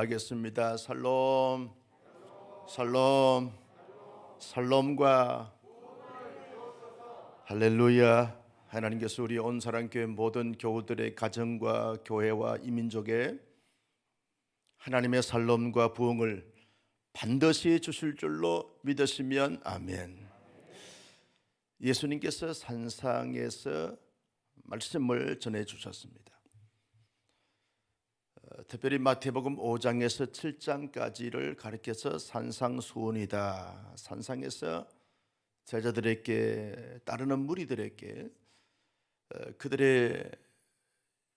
하겠습니다. 살롬, 살롬, 살롬과 할렐루야. 하나님께서 우리 온 사랑교회 모든 교우들의 가정과 교회와 이민족에 하나님의 살롬과 부흥을 반드시 주실 줄로 믿으시면 아멘. 예수님께서 산상에서 말씀을 전해 주셨습니다. 어, 특별히 마태복음 5장에서 7장까지를 가리켜서 산상수훈이다. 산상에서 제자들에게 따르는 무리들에게 어, 그들의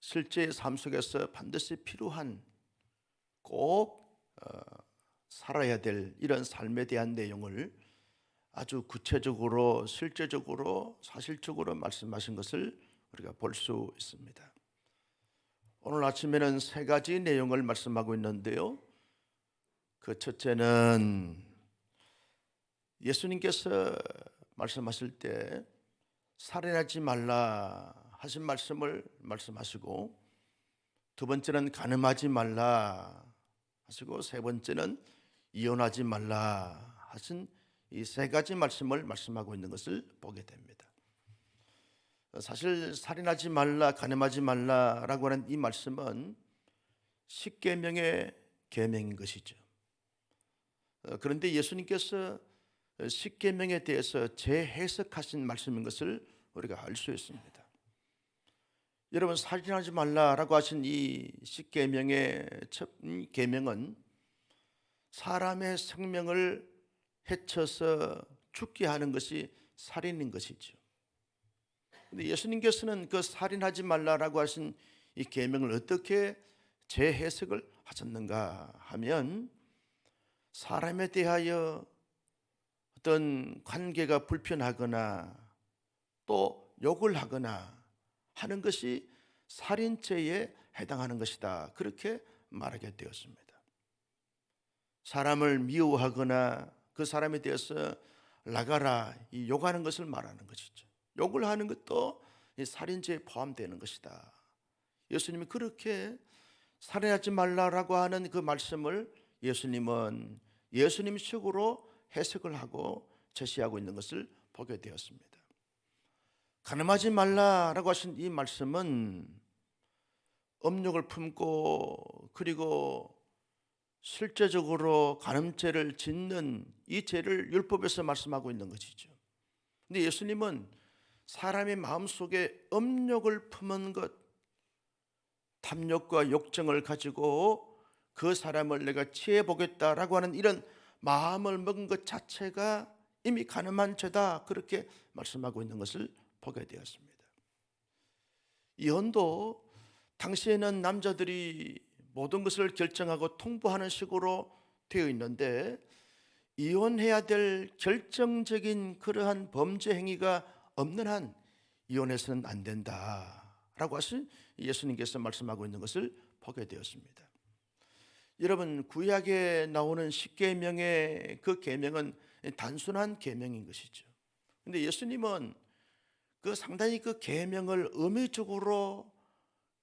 실제 삶 속에서 반드시 필요한 꼭 어, 살아야 될 이런 삶에 대한 내용을 아주 구체적으로 실제적으로 사실적으로 말씀하신 것을 우리가 볼 수 있습니다. 오늘 아침에는 세 가지 내용을 말씀하고 있는데요. 그 첫째는 예수님께서 말씀하실 때 살인하지 말라 하신 말씀을 말씀하시고 두 번째는 가늠하지 말라 하시고 세 번째는 이혼하지 말라 하신 이 세 가지 말씀을 말씀하고 있는 것을 보게 됩니다. 사실 살인하지 말라, 가늠하지 말라라고 하는 이 말씀은 십계명의 계명인 것이죠. 어, 그런데 예수님께서 십계명에 대해서 재해석하신 말씀인 것을 우리가 알 수 있습니다. 여러분 살인하지 말라라고 하신 이 십계명의 첫 계명은 사람의 생명을 해쳐서 죽게 하는 것이 살인인 것이죠. 근데 예수님께서는 그 살인하지 말라라고 하신 이 계명을 어떻게 재해석을 하셨는가 하면 사람에 대하여 어떤 관계가 불편하거나 또 욕을 하거나 하는 것이 살인죄에 해당하는 것이다. 그렇게 말하게 되었습니다. 사람을 미워하거나 그 사람에 대해서 나가라 이 욕하는 것을 말하는 것이죠. 욕을 하는 것도 이 살인죄에 포함되는 것이다. 예수님이 그렇게 살인하지 말라라고 하는 그 말씀을 예수님은 예수님식으로 해석을 하고 제시하고 있는 것을 보게 되었습니다. 가늠하지 말라라고 하신 이 말씀은 음욕을 품고 그리고 실제적으로 간음죄를 짓는 이 죄를 율법에서 말씀하고 있는 것이죠. 근데 예수님은 사람의 마음속에 음욕을 품은 것 탐욕과 욕정을 가지고 그 사람을 내가 취해 보겠다라고 하는 이런 마음을 먹은 것 자체가 이미 가늠한 죄다 그렇게 말씀하고 있는 것을 보게 되었습니다. 이혼도 당시에는 남자들이 모든 것을 결정하고 통보하는 식으로 되어 있는데 이혼해야 될 결정적인 그러한 범죄 행위가 없는 한 이혼해서는 안 된다라고 하신 예수님께서 말씀하고 있는 것을 보게 되었습니다. 여러분 구약에 나오는 십계명의 그 계명은 단순한 계명인 것이죠. 근데 예수님은 그 상당히 그 계명을 의미적으로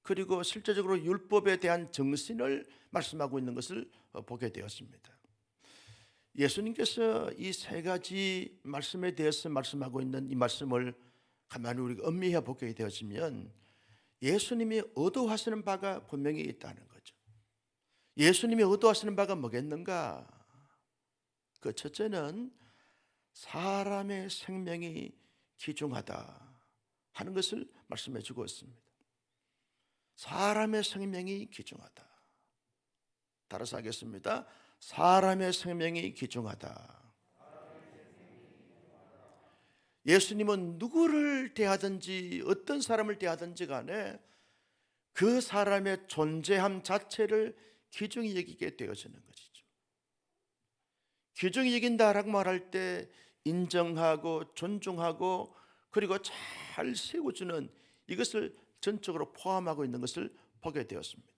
그리고 실제적으로 율법에 대한 정신을 말씀하고 있는 것을 보게 되었습니다. 예수님께서 이 세 가지 말씀에 대해서 말씀하고 있는 이 말씀을 가만히 우리가 음미해 보게 되어지면 예수님이 의도하시는 바가 분명히 있다는 거죠. 예수님이 의도하시는 바가 뭐겠는가? 그 첫째는 사람의 생명이 귀중하다 하는 것을 말씀해 주고 있습니다. 사람의 생명이 귀중하다. 따라서 하겠습니다. 사람의 생명이 귀중하다. 예수님은 누구를 대하든지 어떤 사람을 대하든지 간에 그 사람의 존재함 자체를 귀중히 여기게 되어지는 것이죠. 귀중히 여긴다라고 말할 때 인정하고 존중하고 그리고 잘 세워주는 이것을 전적으로 포함하고 있는 것을 보게 되었습니다.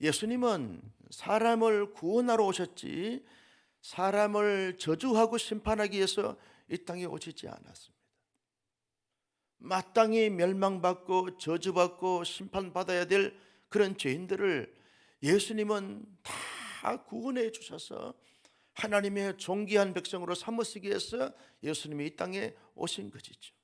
예수님은 사람을 구원하러 오셨지 사람을 저주하고 심판하기 위해서 이 땅에 오시지 않았습니다. 마땅히 멸망받고 저주받고 심판받아야 될 그런 죄인들을 예수님은 다 구원해 주셔서 하나님의 존귀한 백성으로 삼으시기 위해서 예수님이 이 땅에 오신 것이죠.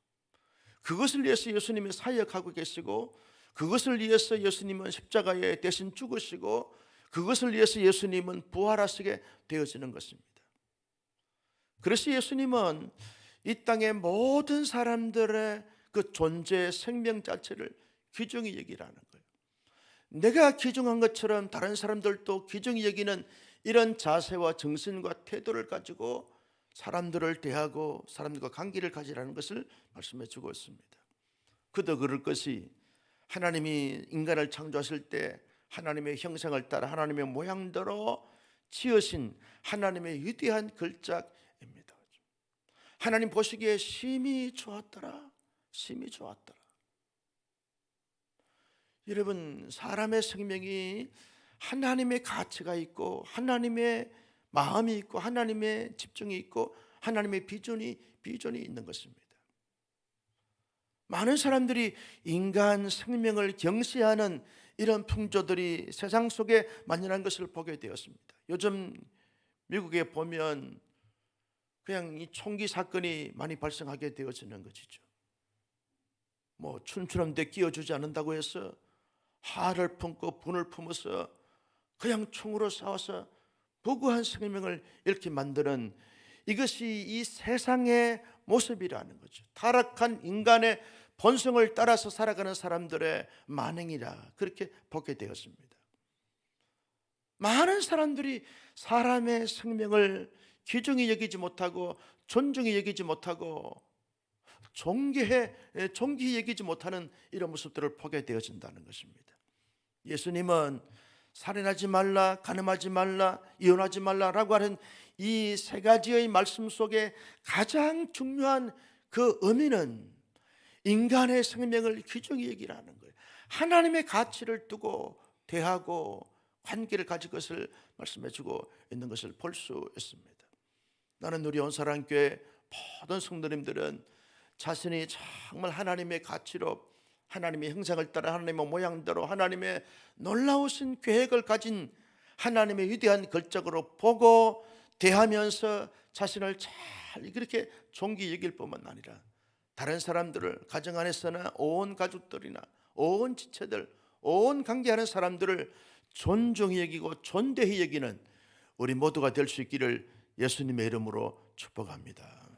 그것을 위해서 예수님이 사역하고 계시고 그것을 위해서 예수님은 십자가에 대신 죽으시고 그것을 위해서 예수님은 부활하시게 되어지는 것입니다. 그래서 예수님은 이 땅의 모든 사람들의 그 존재 생명 자체를 귀중히 여기라는 거예요. 내가 귀중한 것처럼 다른 사람들도 귀중히 여기는 이런 자세와 정신과 태도를 가지고 사람들을 대하고 사람들과 관계를 가지라는 것을 말씀해 주고 있습니다. 그도 그럴 것이 하나님이 인간을 창조하실 때 하나님의 형상을 따라 하나님의 모양대로 지으신 하나님의 위대한 걸작입니다. 하나님 보시기에 심히 좋았더라. 심히 좋았더라. 여러분 사람의 생명이 하나님의 가치가 있고 하나님의 마음이 있고 하나님의 집중이 있고 하나님의 비전이 비전이 있는 것입니다. 많은 사람들이 인간 생명을 경시하는 이런 풍조들이 세상 속에 만연한 것을 보게 되었습니다. 요즘 미국에 보면 그냥 이 총기 사건이 많이 발생하게 되어지는 것이죠. 뭐 춘추넘대 끼워주지 않는다고 해서 화를 품고 분을 품어서 그냥 총으로 싸워서 부구한 생명을 잃게 만드는 이것이 이 세상의 모습이라는 거죠. 타락한 인간의 본성을 따라서 살아가는 사람들의 만행이라 그렇게 보게 되었습니다. 많은 사람들이 사람의 생명을 귀중히 여기지 못하고 존중히 여기지 못하고 존귀해 존귀히 여기지 못하는 이런 모습들을 보게 되어진다는 것입니다. 예수님은 살인하지 말라, 간음하지 말라, 이혼하지 말라라고 하는 이 세 가지의 말씀 속에 가장 중요한 그 의미는 인간의 생명을 귀중히 여기라는 거예요. 하나님의 가치를 두고 대하고 관계를 가질 것을 말씀해 주고 있는 것을 볼 수 있습니다. 나는 우리 온사랑교회 모든 성도님들은 자신이 정말 하나님의 가치로 하나님의 형상을 따라 하나님의 모양대로 하나님의 놀라우신 계획을 가진 하나님의 위대한 걸작으로 보고 대하면서 자신을 잘 그렇게 존귀 여길 뿐만 아니라 다른 사람들을 가정 안에서나 온 가족들이나 온 지체들 온 관계하는 사람들을 존중히 여기고 존대히 여기는 우리 모두가 될 수 있기를 예수님의 이름으로 축복합니다.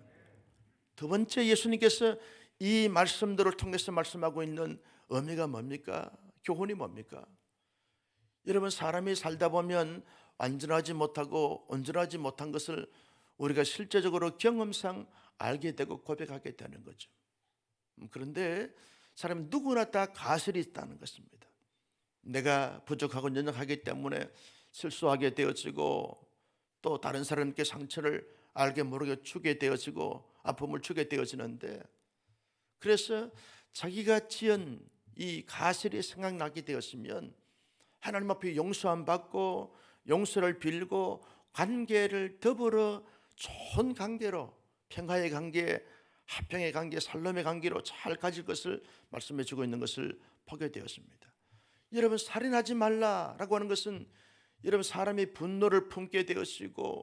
두 번째 예수님께서 이 말씀들을 통해서 말씀하고 있는 의미가 뭡니까? 교훈이 뭡니까? 여러분 사람이 살다 보면 완전하지 못하고 온전하지 못한 것을 우리가 실제적으로 경험상 알게 되고 고백하게 되는 거죠. 음, 그런데 사람 누구나 다 가설이 있다는 것입니다. 내가 부족하고 연약하기 때문에 실수하게 되어지고 또 다른 사람께 상처를 알게 모르게 주게 되어지고 아픔을 주게 되어지는데 그래서 자기가 지은 이 가설이 생각나게 되었으면 하나님 앞에 용서함 받고 용서를 빌고 관계를 더불어 좋은 관계로 평화의 관계, 화평의 관계, 살롬의 관계로 잘 가질 것을 말씀해 주고 있는 것을 보게 되었습니다. 여러분 살인하지 말라라고 하는 것은 여러분 사람이 분노를 품게 되어지고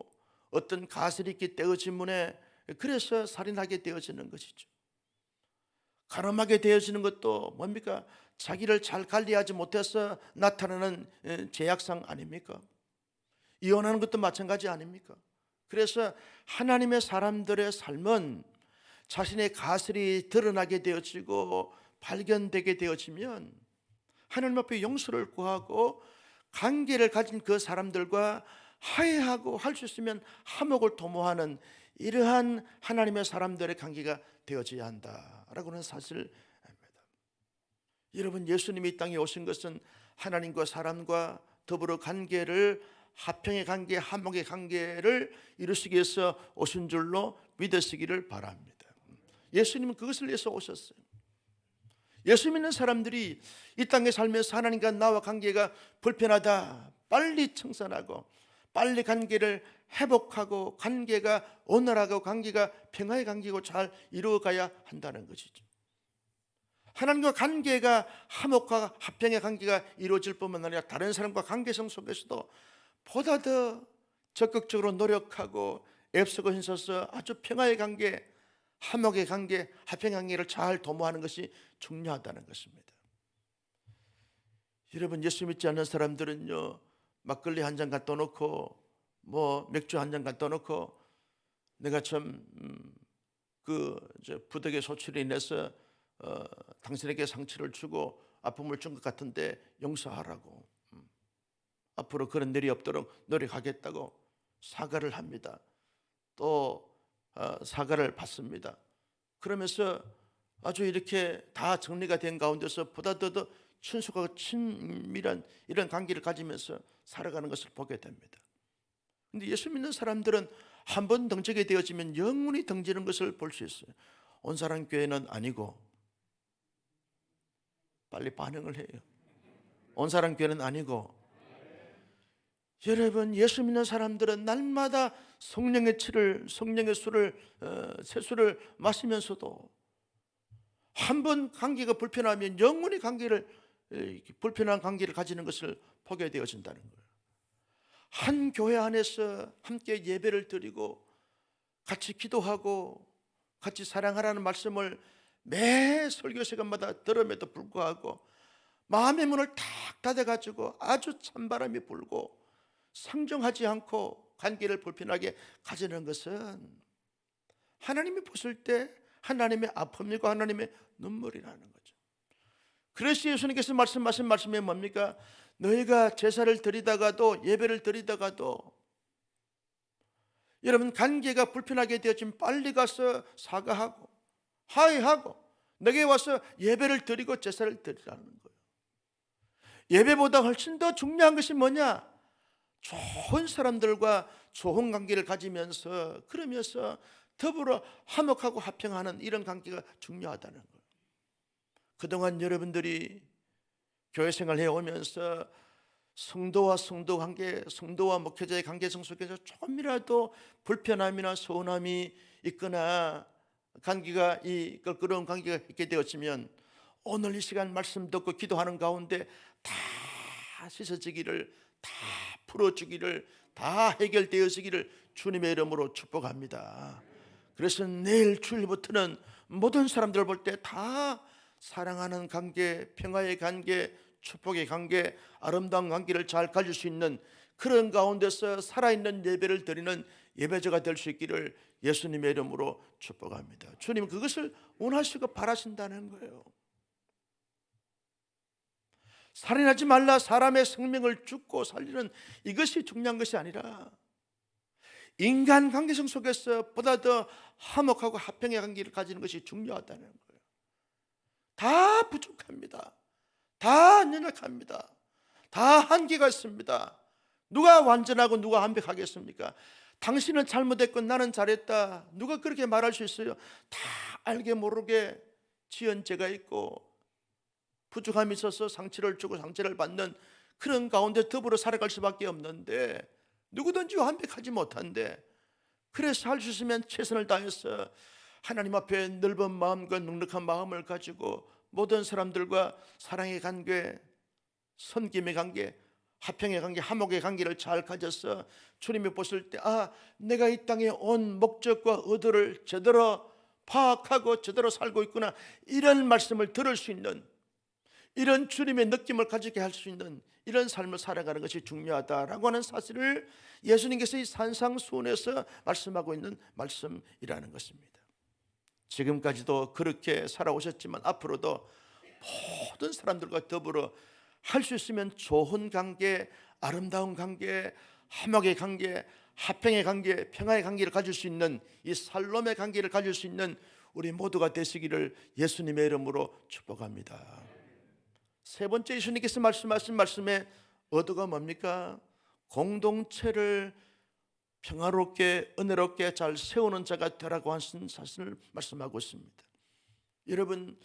어떤 가설이 있기 때문에 그래서 살인하게 되어지는 것이죠. 가늠하게 되어지는 것도 뭡니까? 자기를 잘 관리하지 못해서 나타나는 제약상 아닙니까? 이혼하는 것도 마찬가지 아닙니까? 그래서 하나님의 사람들의 삶은 자신의 가설이 드러나게 되어지고 발견되게 되어지면 하나님 앞에 용서를 구하고 관계를 가진 그 사람들과 화해하고 할 수 있으면 화목을 도모하는 이러한 하나님의 사람들의 관계가 되어져야 한다라고 하는 사실입니다. 여러분 예수님이 이 땅에 오신 것은 하나님과 사람과 더불어 관계를 화평의 관계, 화목의 관계를 이루시기 위해서 오신 줄로 믿으시기를 바랍니다. 예수님은 그것을 위해서 오셨어요. 예수 믿는 사람들이 이 땅에 살면서 하나님과 나와 관계가 불편하다. 빨리 청산하고 빨리 관계를 회복하고 관계가 온화하고 관계가 평화의 관계고 잘 이루어가야 한다는 것이죠. 하나님과 관계가 화목과 합평의 관계가 이루어질 뿐만 아니라 다른 사람과 관계성 속에서도 보다 더 적극적으로 노력하고 애쓰고 힘써서 아주 평화의 관계, 화목의 관계, 합평의 관계를 잘 도모하는 것이 중요하다는 것입니다. 여러분 예수 믿지 않는 사람들은요 막걸리 한 잔 갖다 놓고 뭐 맥주 한 잔 갖다 놓고 내가 음, 참그 부덕의 소출로 인해서 어, 당신에게 상처를 주고 아픔을 준 것 같은데 용서하라고 음. 앞으로 그런 일이 없도록 노력하겠다고 사과를 합니다. 또 어, 사과를 받습니다. 그러면서 아주 이렇게 다 정리가 된 가운데서 보다 더 친숙하고 친밀한 이런 관계를 가지면서 살아가는 것을 보게 됩니다. 근데 예수 믿는 사람들은 한번 등지게 되어지면 영원히 등지는 것을 볼 수 있어요. 온사람 교회는 아니고 빨리 반응을 해요. 온사람 교회는 아니고 여러분 예수 믿는 사람들은 날마다 성령의 치를 성령의 술을 어, 새술을 마시면서도 한 번 관계가 불편하면 영원히 관계를 불편한 관계를 가지는 것을 보게 되어진다는 거예요. 한 교회 안에서 함께 예배를 드리고 같이 기도하고 같이 사랑하라는 말씀을 매 설교 시간마다 들음에도 불구하고 마음의 문을 탁 닫아가지고 아주 찬바람이 불고 상정하지 않고 관계를 불편하게 가지는 것은 하나님이 보실 때 하나님의 아픔이고 하나님의 눈물이 나는 거죠. 그래서 예수님께서 말씀하신 말씀이 뭡니까? 너희가 제사를 드리다가도 예배를 드리다가도 여러분 관계가 불편하게 되어지면 빨리 가서 사과하고 하이하고 내게 와서 예배를 드리고 제사를 드리라는 거예요. 예배보다 훨씬 더 중요한 것이 뭐냐? 좋은 사람들과 좋은 관계를 가지면서 그러면서 더불어 화목하고 화평하는 이런 관계가 중요하다는 거예요. 그동안 여러분들이 교회 생활 해오면서 성도와 성도 관계, 성도와 목회자의 관계성 속에서 조금이라도 불편함이나 소원함이 있거나 관계가 이 껄끄러운 관계가 있게 되었으면 오늘 이 시간 말씀 듣고 기도하는 가운데 다 씻어지기를 다 풀어주기를 다 해결되어지기를 주님의 이름으로 축복합니다. 그래서 내일 주일부터는 모든 사람들을 볼때 다 사랑하는 관계, 평화의 관계, 축복의 관계, 아름다운 관계를 잘 가질 수 있는 그런 가운데서 살아있는 예배를 드리는 예배자가 될 수 있기를 예수님의 이름으로 축복합니다. 주님 그것을 원하시고 바라신다는 거예요. 살인하지 말라 사람의 생명을 죽고 살리는 이것이 중요한 것이 아니라 인간 관계성 속에서 보다 더 화목하고 화평의 관계를 가지는 것이 중요하다는 거예요. 다 부족합니다. 다 연약합니다. 다 한계가 있습니다. 누가 완전하고 누가 완벽하겠습니까? 당신은 잘못했고 나는 잘했다. 누가 그렇게 말할 수 있어요? 다 알게 모르게 지은 죄가 있고 부족함이 있어서 상처를 주고 상처를 받는 그런 가운데 더불어 살아갈 수밖에 없는데 누구든지 완벽하지 못한데 그래서 할 수 있으면 최선을 다해서 하나님 앞에 넓은 마음과 넉넉한 마음을 가지고 모든 사람들과 사랑의 관계, 선김의 관계, 화평의 관계, 화목의 관계를 잘 가져서 주님이 보실 때 아, 내가 이 땅에 온 목적과 의도를 제대로 파악하고 제대로 살고 있구나. 이런 말씀을 들을 수 있는 이런 주님의 느낌을 가지게 할 수 있는 이런 삶을 살아가는 것이 중요하다라고 하는 사실을 예수님께서 이 산상수훈에서 말씀하고 있는 말씀이라는 것입니다. 지금까지도 그렇게 살아오셨지만 앞으로도 모든 사람들과 더불어 할 수 있으면 좋은 관계, 아름다운 관계, 화목의 관계, 화평의 관계, 평화의 관계를 가질 수 있는 이 살롬의 관계를 가질 수 있는 우리 모두가 되시기를 예수님의 이름으로 축복합니다. 세 번째 예수님께서 말씀하신 말씀의 의도가 뭡니까? 공동체를 평화롭게 은혜롭게 잘 세우는 자가 되라고 하신 사실을 말씀하고 있습니다. 여러분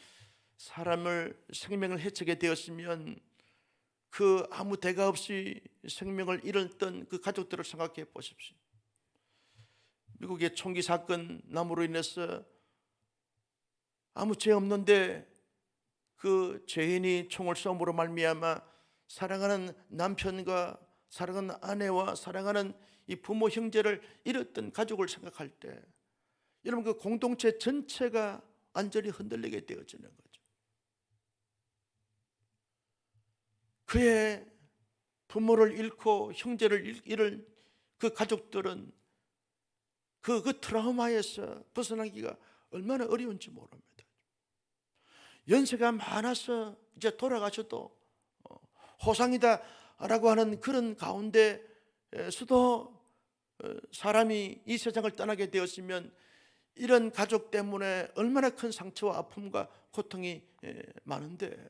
사람을 생명을 해치게 되었으면 그 아무 대가 없이 생명을 잃었던 그 가족들을 생각해 보십시오. 미국의 총기 사건 남으로 인해서 아무 죄 없는데 그 죄인이 총을 쏘므로 말미암아 사랑하는 남편과 사랑하는 아내와 사랑하는 이 부모 형제를 잃었던 가족을 생각할 때 여러분 그 공동체 전체가 완전히 흔들리게 되어지는 거죠. 그의 부모를 잃고 형제를 잃- 잃은 그 가족들은 그, 그 트라우마에서 벗어나기가 얼마나 어려운지 모릅니다. 연세가 많아서 이제 돌아가셔도 어, 호상이다라고 하는 그런 가운데서도 어, 사람이 이 세상을 떠나게 되었으면 이런 가족 때문에 얼마나 큰 상처와 아픔과 고통이 에, 많은데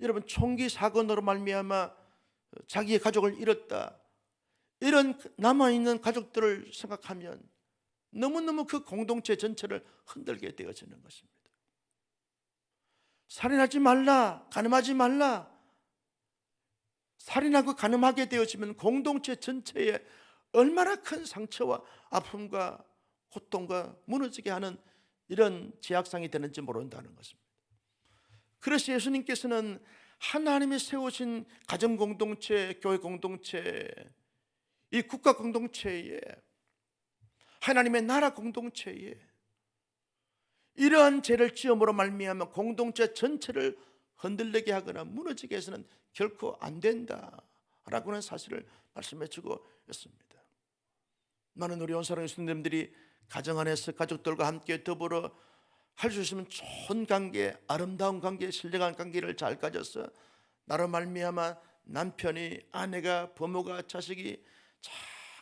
여러분 총기 사건으로 말미암아 자기의 가족을 잃었다 이런 남아 있는 가족들을 생각하면 너무너무 그 공동체 전체를 흔들게 되어지는 것입니다. 살인하지 말라, 가늠하지 말라. 살인하고 가늠하게 되어지면 공동체 전체에 얼마나 큰 상처와 아픔과 고통과 무너지게 하는 이런 제약상이 되는지 모른다는 것입니다. 그래서 예수님께서는 하나님이 세우신 가정 공동체, 교회 공동체, 이 국가 공동체에 하나님의 나라 공동체에 이러한 죄를 지음으로 말미암아 공동체 전체를 흔들리게 하거나 무너지게 해서는 결코 안 된다라고 하는 사실을 말씀해 주고 있습니다. 많은 우리 온사랑 예수님들이 가정 안에서 가족들과 함께 더불어 할 수 있으면 좋은 관계, 아름다운 관계, 신령한 관계를 잘 가져서 나로 말미암아 남편이 아내가 부모가 자식이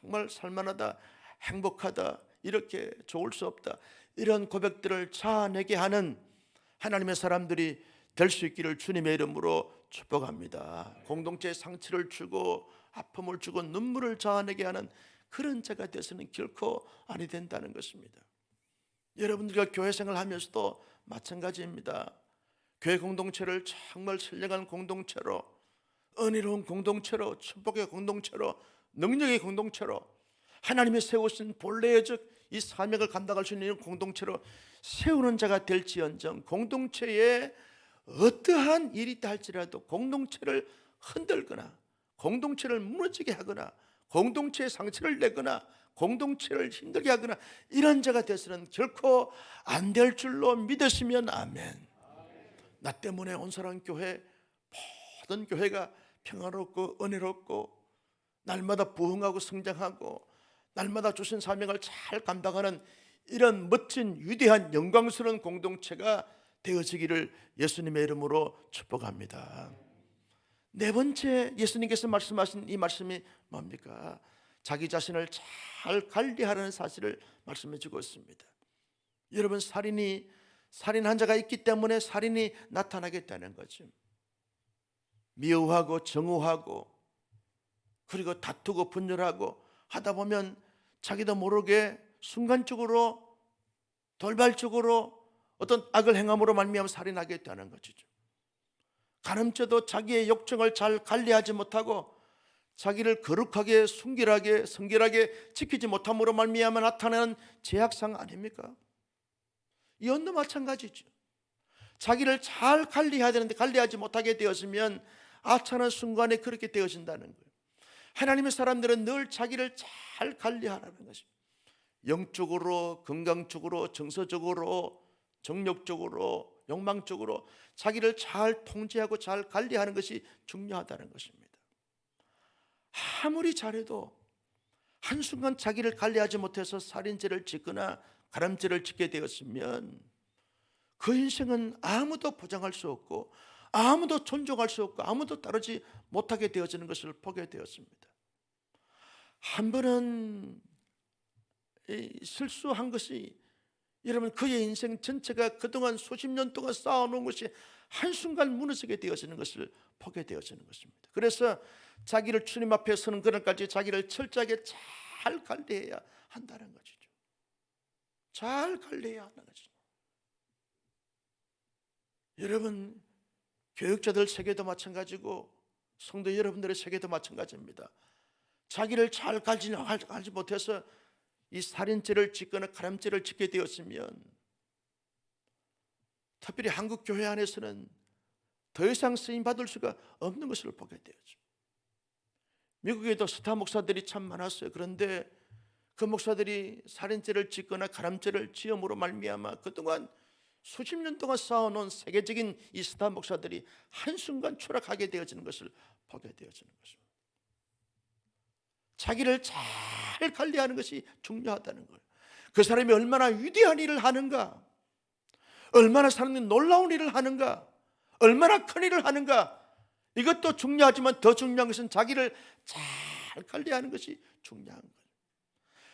정말 살만하다, 행복하다, 이렇게 좋을 수 없다. 이런 고백들을 자아내게 하는 하나님의 사람들이 될 수 있기를 주님의 이름으로 축복합니다. 공동체에 상처를 주고 아픔을 주고 눈물을 자아내게 하는 그런 자가 되서는 결코 아니 된다는 것입니다. 여러분들과 교회 생활하면서도 마찬가지입니다. 교회 공동체를 정말 신령한 공동체로 은혜로운 공동체로 축복의 공동체로 능력의 공동체로 하나님이 세우신 본래의 즉이 사명을 감당할 수 있는 공동체로 세우는 자가 될지언정 공동체에 어떠한 일이 있다 할지라도 공동체를 흔들거나 공동체를 무너지게 하거나 공동체에 상처를 내거나 공동체를 힘들게 하거나 이런 자가 되서는 결코 안 될 줄로 믿으시면 아멘. 나 때문에 온 사람 교회 모든 교회가 평화롭고 은혜롭고 날마다 부흥하고 성장하고 날마다 주신 사명을 잘 감당하는 이런 멋진 위대한 영광스러운 공동체가 되어지기를 예수님의 이름으로 축복합니다. 네 번째 예수님께서 말씀하신 이 말씀이 뭡니까? 자기 자신을 잘 관리하라는 사실을 말씀해 주고 있습니다. 여러분 살인이 살인한 자가 있기 때문에 살인이 나타나겠다는 거죠. 미워하고 정오하고 그리고 다투고 분열하고 하다 보면 자기도 모르게 순간적으로 돌발적으로 어떤 악을 행함으로 말미암아 살인하게 되는 것이죠. 가늠죄도 자기의 욕정을 잘 관리하지 못하고 자기를 거룩하게 순결하게 성결하게 지키지 못함으로 말미암아 나타나는 제약상 아닙니까? 이혼도 마찬가지죠. 자기를 잘 관리해야 되는데 관리하지 못하게 되었으면 아차는 순간에 그렇게 되어진다는 거예요. 하나님의 사람들은 늘 자기를 잘 관리하라는 것입니다. 영적으로, 건강적으로, 정서적으로, 정력적으로, 욕망적으로 자기를 잘 통제하고 잘 관리하는 것이 중요하다는 것입니다. 아무리 잘해도 한순간 자기를 관리하지 못해서 살인죄를 짓거나 가람죄를 짓게 되었으면 그 인생은 아무도 보장할 수 없고 아무도 존중할 수 없고 아무도 따르지 못하게 되어지는 것을 보게 되었습니다. 한 번은 이 실수한 것이 여러분 그의 인생 전체가 그동안 수십 년 동안 쌓아놓은 것이 한순간 무너지게 되어지는 것을 보게 되어지는 것입니다. 그래서 자기를 주님 앞에 서는 그날까지 자기를 철저하게 잘 관리해야 한다는 것이죠. 잘 관리해야 한다는 것이죠. 여러분 교육자들 세계도 마찬가지고 성도 여러분들의 세계도 마찬가지입니다. 자기를 잘 관리, 알지 못해서 이 살인죄를 짓거나 가람죄를 짓게 되었으면 특별히 한국 교회 안에서는 더 이상 쓰임 받을 수가 없는 것을 보게 되었죠. 미국에도 스타 목사들이 참 많았어요. 그런데 그 목사들이 살인죄를 짓거나 가람죄를 지음으로 말미암아 그동안 수십 년 동안 쌓아놓은 세계적인 이 스타 목사들이 한순간 추락하게 되어지는 것을 보게 되어지는 것입니다. 자기를 잘 관리하는 것이 중요하다는 거예요. 그 사람이 얼마나 위대한 일을 하는가, 얼마나 사람이 놀라운 일을 하는가, 얼마나 큰 일을 하는가, 이것도 중요하지만 더 중요한 것은 자기를 잘 관리하는 것이 중요한 거예요.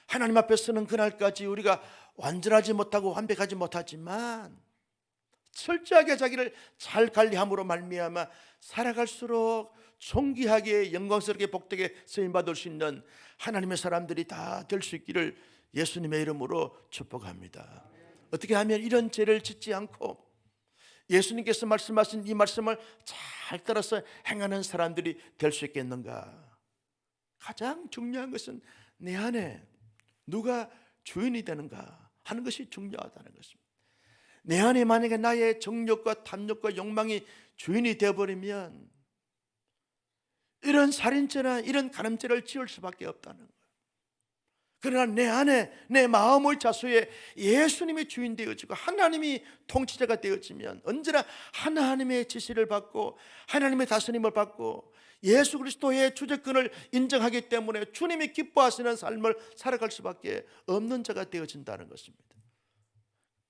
하나님 앞에 서는 그날까지 우리가 완전하지 못하고 완벽하지 못하지만 철저하게 자기를 잘 관리함으로 말미암아 살아갈수록 존귀하게 영광스럽게 복되게 쓰임 받을 수 있는 하나님의 사람들이 다 될 수 있기를 예수님의 이름으로 축복합니다. 어떻게 하면 이런 죄를 짓지 않고 예수님께서 말씀하신 이 말씀을 잘 따라서 행하는 사람들이 될 수 있겠는가? 가장 중요한 것은 내 안에 누가 주인이 되는가 하는 것이 중요하다는 것입니다. 내 안에 만약에 나의 정욕과 탐욕과 욕망이 주인이 되어버리면 이런 살인죄나 이런 가늠죄를 지을 수밖에 없다는 거예요. 그러나 내 안에 내 마음의 자수에 예수님이 주인 되어지고 하나님이 통치자가 되어지면 언제나 하나님의 지시를 받고 하나님의 다스림을 받고 예수 그리스도의 주제권을 인정하기 때문에 주님이 기뻐하시는 삶을 살아갈 수밖에 없는 자가 되어진다는 것입니다.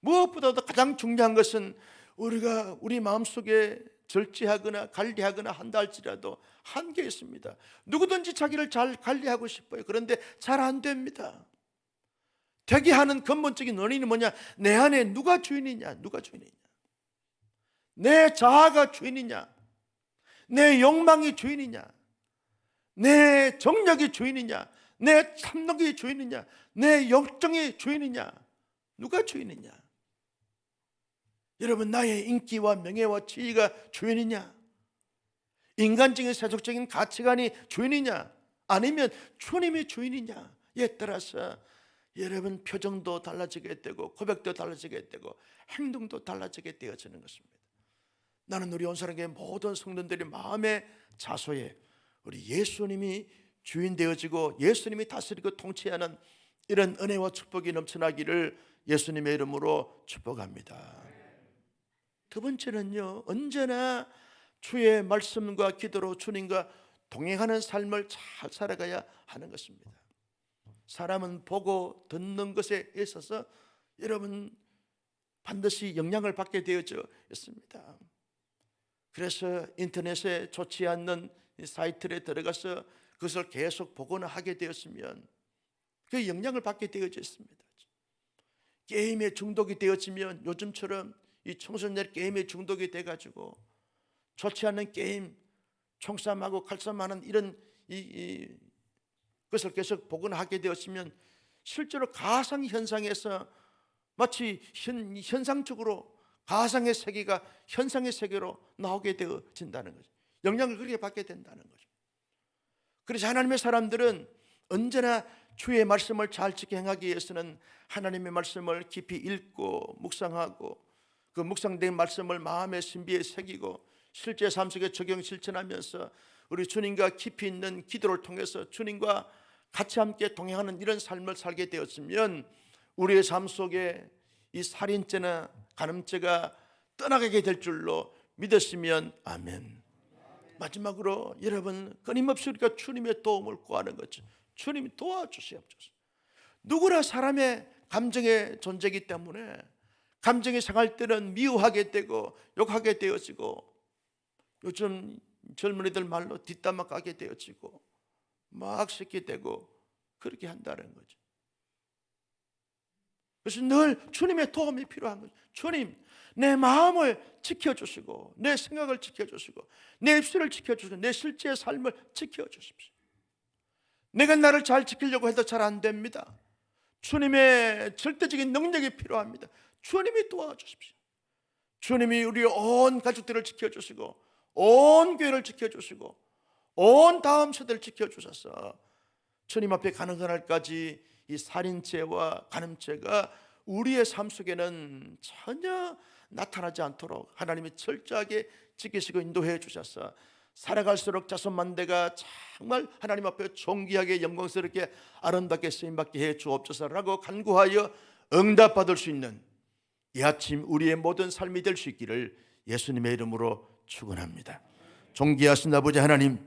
무엇보다도 가장 중요한 것은 우리가 우리 마음속에 절제하거나 관리하거나 한다 할지라도 한계 있습니다. 누구든지 자기를 잘 관리하고 싶어요. 그런데 잘 안 됩니다. 되게 하는 근본적인 원인이 뭐냐? 내 안에 누가 주인이냐? 누가 주인이냐? 내 자아가 주인이냐? 내 욕망이 주인이냐? 내 정력이 주인이냐? 내 참력이 주인이냐? 내 역정이 주인이냐? 누가 주인이냐? 여러분 나의 인기와 명예와 지위가 주인이냐? 인간적인 세속적인 가치관이 주인이냐? 아니면 주님이 주인이냐 에 따라서 여러분 표정도 달라지게 되고 고백도 달라지게 되고 행동도 달라지게 되어지는 것입니다. 나는 우리 온 사람의 모든 성도들의 마음의 자소에 우리 예수님이 주인 되어지고 예수님이 다스리고 통치하는 이런 은혜와 축복이 넘쳐나기를 예수님의 이름으로 축복합니다. 두 번째는요, 언제나 주의 말씀과 기도로 주님과 동행하는 삶을 잘 살아가야 하는 것입니다. 사람은 보고 듣는 것에 있어서 여러분 반드시 영향을 받게 되어져 있습니다. 그래서 인터넷에 좋지 않는 사이트에 들어가서 그것을 계속 보거나 하게 되었으면 그 영향을 받게 되어져 있습니다. 게임에 중독이 되어지면 요즘처럼 이 청소년 게임에 중독이 돼가지고 좋지 않은 게임, 총싸움하고 칼싸움하는 이런 이, 이 것을 계속 보거나 하게 되었으면 실제로 가상 현상에서 마치 현, 현상적으로 가상의 세계가 현상의 세계로 나오게 되어진다는 거죠. 영향을 그렇게 받게 된다는 거죠. 그래서 하나님의 사람들은 언제나 주의 말씀을 잘 지켜 행하기 위해서는 하나님의 말씀을 깊이 읽고 묵상하고 그 묵상된 말씀을 마음의 신비에 새기고 실제 삶 속에 적용 실천하면서 우리 주님과 깊이 있는 기도를 통해서 주님과 같이 함께 동행하는 이런 삶을 살게 되었으면 우리의 삶 속에 이 살인죄나 간음죄가 떠나가게 될 줄로 믿었으면 아멘. 마지막으로 여러분 끊임없이 우리가 주님의 도움을 구하는 거죠. 주님이 도와주시옵소서. 누구나 사람의 감정의 존재이기 때문에 감정이 상할 때는 미워하게 되고 욕하게 되어지고 요즘 젊은이들 말로 뒷담화 까게 되어지고 막 새끼 되고 그렇게 한다는 거죠. 그래서 늘 주님의 도움이 필요한 거죠. 주님, 내 마음을 지켜주시고, 내 생각을 지켜주시고, 내 입술을 지켜주시고, 내 실제의 삶을 지켜주십시오. 내가 나를 잘 지키려고 해도 잘 안 됩니다. 주님의 절대적인 능력이 필요합니다. 주님이 도와주십시오. 주님이 우리 온 가족들을 지켜주시고, 온 교회를 지켜주시고, 온 다음 세대를 지켜주셔서 주님 앞에 가는 그날까지 이 살인죄와 간음죄가 우리의 삶 속에는 전혀 나타나지 않도록 하나님이 철저하게 지키시고 인도해 주셔서 살아갈수록 자손만대가 정말 하나님 앞에 존귀하게 영광스럽게 아름답게 쓰임받게 해 주옵소서라고 간구하여 응답받을 수 있는 이 아침 우리의 모든 삶이 될 수 있기를 예수님의 이름으로 축원합니다. 존귀하신 아버지 하나님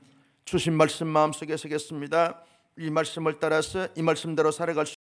주신 말씀 마음속에 새겼습니다. 이 말씀을 따라서 이 말씀대로 살아갈 수